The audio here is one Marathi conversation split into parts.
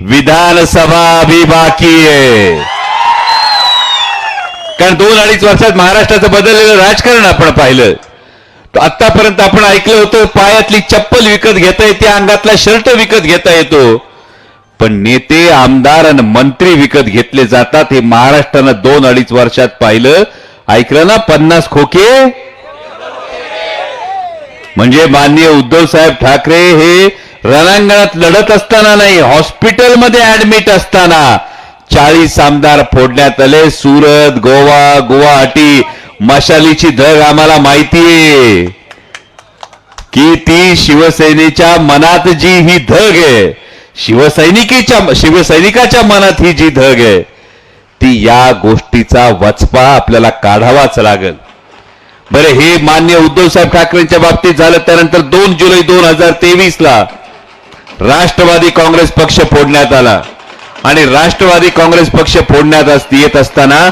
विधानसभा भी बाकी आहे कारण दोन अडीच वर्षात महाराष्ट्राचं बदललेलं राजकारण आपण पाहिलं. आतापर्यंत आपण ऐकलं होतं पायातली चप्पल विकत घेता येते अंगातला शर्ट विकत घेता येतो. पण नेते आमदार आणि मंत्री विकत घेतले जातात हे महाराष्ट्रानं दोन अडीच वर्षात पाहिलं. ऐकलं ना पन्नास खोके? म्हणजे माननीय उद्धव साहेब ठाकरे हे रणांगणात लढत असताना नाही हॉस्पिटलमध्ये ऍडमिट असताना. चाळीस आमदार फोडण्यात आले सुरत गोवा गुवाहाटी. मशालीची धग आम्हाला माहितीये. की ती शिवसेनेच्या मनात जी ही धग आहे शिवसैनिकीच्या शिवसैनिकाच्या मनात ही जी धग आहे ती या गोष्टीचा वचपा आपल्याला काढावाच लागेल. बरे हे मान्य उद्धव साहेब ठाकरेंच्या बाबतीत झालं त्यानंतर दोन जुलै दोन हजार तेवीस ला राष्ट्रवादी काँग्रेस पक्ष फोडण्यात आला. आणि राष्ट्रवादी काँग्रेस पक्ष फोडण्यात येत असताना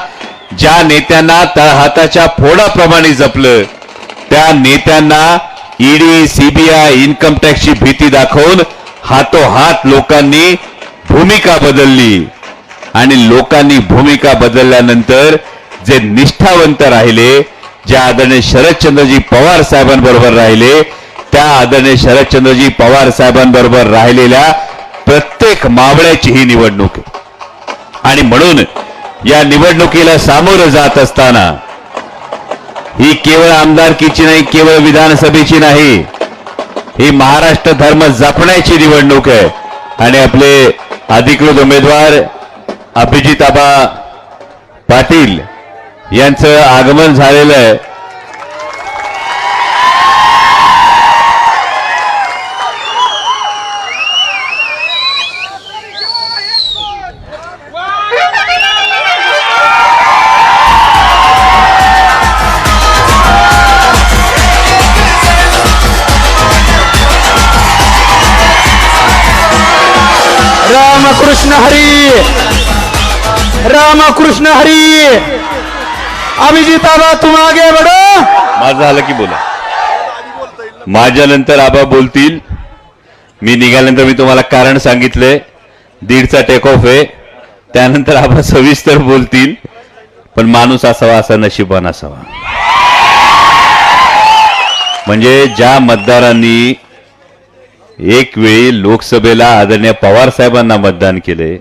ज्या नेत्यांना तळहाताच्या फोडाप्रमाणे जपलं त्या नेत्यांना ईडी सीबीआय इन्कम टॅक्सची भीती दाखवून हातोहात लोकांनी भूमिका बदलली. आणि लोकांनी भूमिका बदलल्यानंतर जे निष्ठावंत राहिले जे आदरणीय शरदचंद्रजी पवार साहेबांबरोबर राहिले त्या आदरणीय शरदचंद्रजी पवार साहेबांबरोबर राहिलेल्या प्रत्येक मावळ्याची ही निवडणूक आणि म्हणून या निवडणुकीला सामोरं जात असताना ही केवळ आमदारकीची नाही केवळ विधानसभेची नाही ही महाराष्ट्र धर्म जपण्याची निवडणूक आहे. आणि आपले अधिकृत उमेदवार अभिजित आबा पाटील यांचं आगमन झालेलं आहे. रामकृष्ण हरी! रामकृष्ण हरी! अभिजित आबा तुम आगे बडो! माझं झालं की बोला. माझ्यानंतर आबा बोलतील. मी निघाल्यानंतर मी तुम्हाला कारण सांगितलंय दीडचा टेक ऑफ आहे. त्यानंतर आबा सविस्तर बोलतील. पण माणूस असावा असा नशिबान असावा. म्हणजे ज्या मतदारांनी एक वेळी लोकसभेला आदरणीय पवार साहेबांना मतदान केले.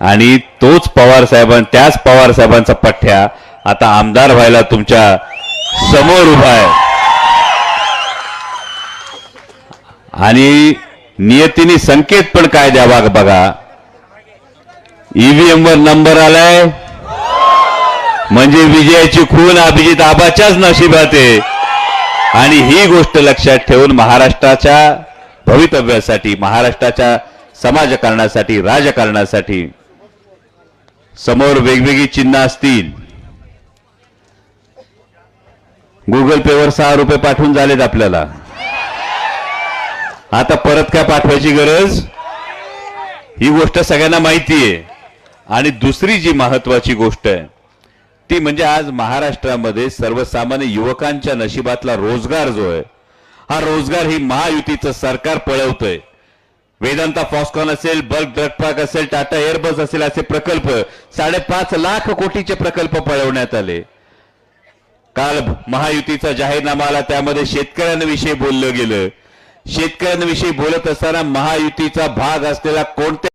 आणि तोच पवार साहेबां त्याच पवार साहेबांचा पठ्ठ्या आता आमदार व्हायला तुमच्यासमोर उभा आहे. आणि नियतीने संकेत पण काय द्यावा बघा. ईव्हीएम वर नंबर आलाय. म्हणजे विजयाची खून अभिजित आबाच्याच नशिबात आहे. आणि ही गोष्ट लक्षात ठेवून महाराष्ट्राच्या भवितव्यासाठी महाराष्ट्राच्या समाजकारणासाठी राजकारणासाठी समोर वेगवेगळी चिन्ह असतील. गुगल पेवर सहा रुपये पाठवून झालेत आपल्याला. आता परत काय पाठवायची गरज? ही गोष्ट सगळ्यांना माहिती आहे. आणि दुसरी जी महत्वाची गोष्ट आहे ती म्हणजे आज महाराष्ट्रामध्ये सर्वसामान्य युवकांच्या नशिबातला रोजगार जो आहे हा रोजगार ही महायुतीचं सरकार पळवतंय. वेदांता फॉस्कॉन असेल बल्क ड्रगपाक असेल टाटा एअरबस असेल असे प्रकल्प साडेपाच लाख कोटीचे प्रकल्प पळवण्यात आले. काल महायुतीचा जाहीरनामा आला त्यामध्ये शेतकऱ्यांविषयी बोललं गेलं. शेतकऱ्यांविषयी बोलत असताना महायुतीचा भाग असलेला कोणत्या